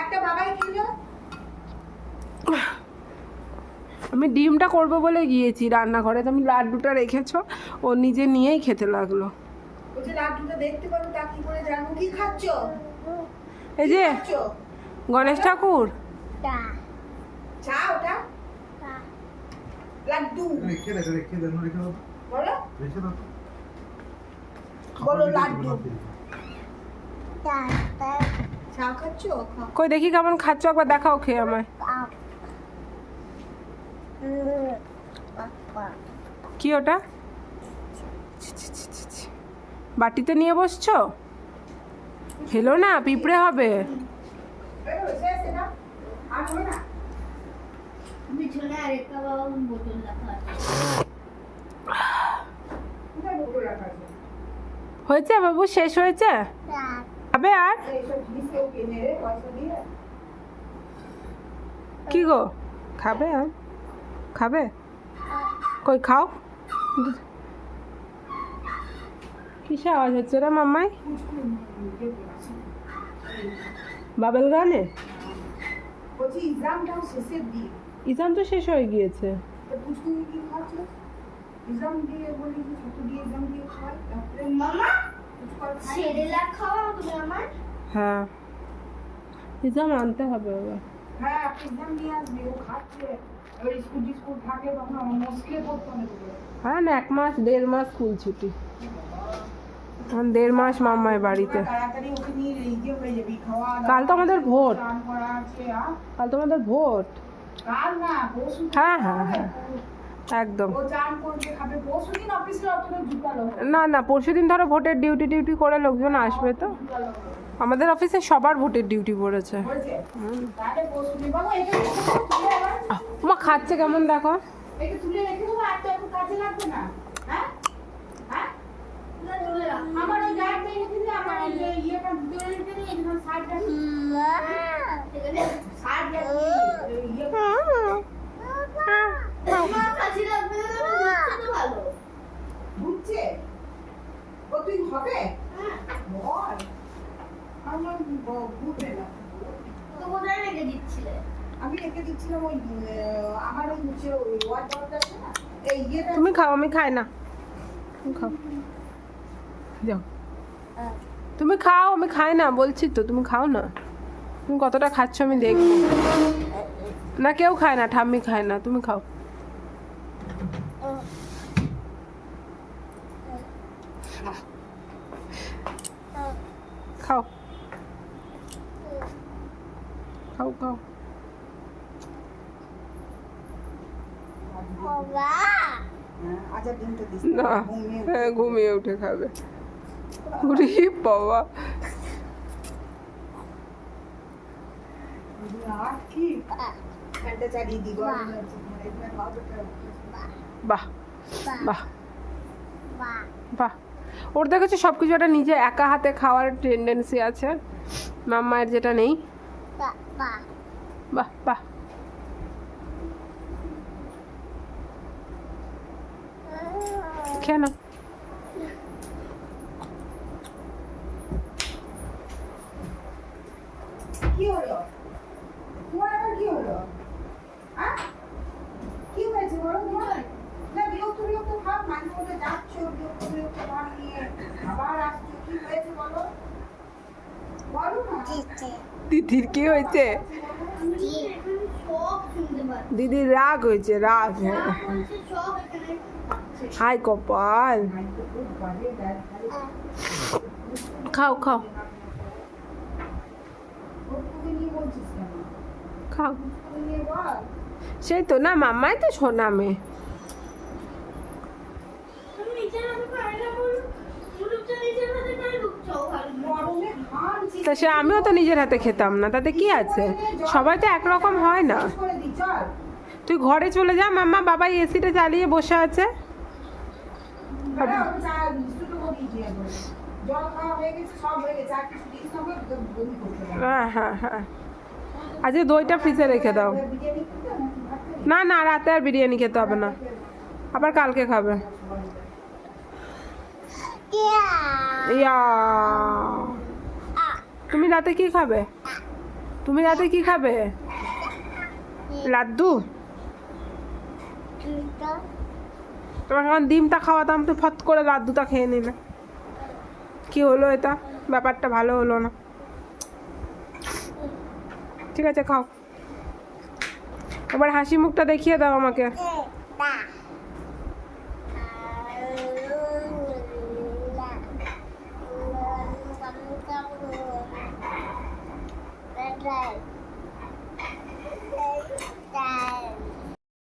একটা বাবাই খেলো আমি ডিমটা করব বলে গিয়েছি রান্নাঘরে। তুমি লাড্ডুটা রেখেছো ও নিজে নিয়েই খেতে লাগল। ওই যে লাড্ডুটা দেখতে পাবো তা কি করে জানব? কি খাচ্ছ? এই যে গণেশ ঠাকুর। চা ওটা? লাড্ডু। রেখে রেখে রেখে দেন রেখে দাও। বলো। রেখে দাও। বলো লাড্ডু। খাচ্ছ খাও কই দেখি কেমন খাচ্ছ একবার দেখাও খেয়ে আমায়। কি ওটা। বাটিতে নিয়ে বসছো? ফেলো না পিঁপড়ে হবে। হয়েছে, বাবা? হয়েছে শেষ হয়েছে? খাবে আর? কি গো? খাবে আর? খাবে? কই, খাও। কিসে আওয়াজ হচ্ছে রে মাম্মাই? বাবেল গানে? ইসাম তো শেষ হয়ে গিয়েছে। মামা। সেরেলাক খাওয়াও তুমি আমার? হ্যাঁ। আনতে হবে হ্যাঁ আসবে ও খাচ্ছে। এবার স্কুল টিস্কুল থাকলে তখন আমার মুশকিলে পড়তে হবে হ্যাঁ না এক মাস দেড় মাস স্কুল ছুটি। দেড় মাস মাম্মায় বাড়িতে। কাল তো আমাদের ভোট। কাল তোমাদের ভোট। কাল না পরশু হ্যাঁ, হ্যাঁ, হ্যাঁ। একদম। না না পরশু দিন ধরো ভোটের ডিউটি ডিউটি করে লোকজন আসবে তো। আমাদের অফিসে সবার ভোটের ডিউটি পড়েছে। মা খাচ্ছে কেমন দেখো? এটা তুলে রেখে দেবো আর তো এখন কাজে লাগবে না হ্যাঁ হ্যাঁ তুলে রাখ আমার ওই গাড়িতে রেখে দিলে আমার ওই যে ইয়েটা তুলে রেখে দিলে এখানে সাইডটা এখানে সাইডটা ইয়ে মা কাছে রাখবে না তো ভালো ঘুরছে ও তুই হবে বল আমার ব- না। তো কোথায় রেখে দিচ্ছিলে? আমি রেখে দিচ্ছিলাম ওই আমার ওই হচ্ছে ওই ওয়াটারটা আছে না? এই ইয়েটা তুমি খাও আমি খাই না। তুমি খাও। যাও। তুমি খাও আমি খাই না বলছি তো তুমি খাও না? তুমি কতটা খাচ্ছ আমি দেখব। না কেউ খায় না ঠাম্মি খায় না তুমি খাও। খাও। খাও খাও হ্যাঁ, আচ্ছা না হ্যাঁ ঘুমিয়ে উঠে খাবে। বাবা। বাহ বাহ। বাহ। ওর দেখেছ সব কিছু একটা নিজে একা হাতে খাওয়ার টেন্ডেন্সি আছে? মাম্মায়ের যেটা নেই। বাহ বাহ খেয়ে নাও কি হলো তোমার আবার কি হলো হ্যাঁ কি হয়েছে বলো তোমার না বিরক্ত বিরক্ত ভাব মাঝে মধ্যে যাচ্ছ বিরক্ত বিরক্ত ভাব নিয়ে আবার আসছো কি হয়েছে বলো বলো না দিদির কি হয়েছে? দিদির রাগ হয়েছে রাগ। হ্যাঁ হাই কপাল। খাও খাও। খাও। সেই তো না মাম্মাই তো শোনা মেয়ে তুমি নিচে রাখতে পারে না বল মুলুকটা নিচে রাখতে পারে ঢুকছো ভালো গরমে ঘামছি তা সে আমিও তো নিজের হাতে খেতাম না, তাতে কি আছে? সবাই তো একরকম হয় না। তুই ঘরে চলে যা, মাম্মা বাবা এসিটা চালিয়ে বসে আছে। হয়ে হয়ে হ্যাঁ। আজকে দইটা ফ্রিজে রেখে দাও? না না, রাতে আর বিরিয়ানি খেতে হবে না। আবার কালকে খাবে। ইয়া। তুমি রাতে কি খাবে? তুমি রাতে কি খাবে? লাড্ডু? তোমাকে এখন ডিমটা খাওয়াতাম তো ফট করে লাড্ডুটা খেয়ে নিলে। কি হলো এটা? ব্যাপারটা ভালো হলো না। ঠিক আছে খাও। এবার হাসি মুখটা দেখিয়ে দাও আমাকে।